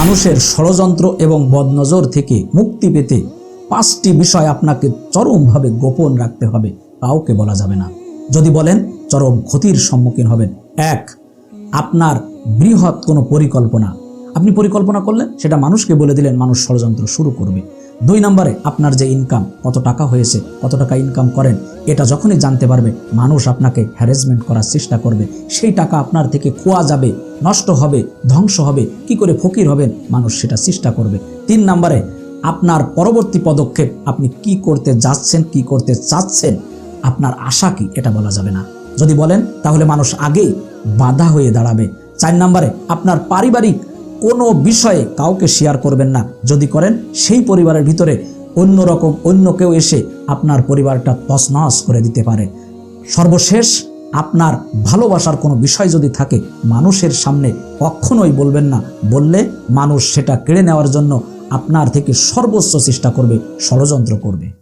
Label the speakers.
Speaker 1: মানুষের ষড়যন্ত্র এবং বদনজর থেকে মুক্তি পেতে পাঁচটি বিষয় আপনাকে চরমভাবে গোপন রাখতে হবে, কাউকে বলা যাবে না। যদি বলেন, চরম ক্ষতির সম্মুখীন হবেন। এক, আপনার বৃহৎ কোনো পরিকল্পনা। আপনি পরিকল্পনা করলেন, সেটা মানুষকে বলে দিলেন, মানুষ ষড়যন্ত্র শুরু করবে। দুই নম্বরে আপনার যে ইনকাম কত টাকা হয়েছে, কত টাকা ইনকাম করেন, এটা যখনই জানতে পারবে, মানুষ আপনাকে হ্যারাসমেন্ট করার চেষ্টা করবে। সেই টাকা আপনার থেকে খোয়া যাবে, নষ্ট হবে, ধ্বংস হবে, কি করে ফকির হবেন, মানুষ সেটা চেষ্টা করবে। তিন নম্বরে, আপনার পরবর্তী পদক্ষেপ, আপনি কি করতে যাচ্ছেন, কি করতে চাচ্ছেন, আপনার আশা কি, এটা বলা যাবে না। যদি বলেন, তাহলে মানুষ আগেই বাধা হয়ে দাঁড়াবে। চার নম্বরে, আপনার পারিবারিক কোনো বিষয়ে কাউকে শেয়ার করবেন না। যদি করেন, সেই পরিবারের ভিতরে অন্য রকম অন্য কেউ এসে আপনার পরিবারটা তছনছ করে দিতে পারে। সর্বশেষ, আপনার ভালোবাসার কোনো বিষয় যদি থাকে, মানুষের সামনে কখনোই বলবেন না। বললে মানুষ সেটা কেড়ে নেওয়ার জন্য আপনার থেকে সর্বোচ্চ চেষ্টা করবে, ষড়যন্ত্র করবে।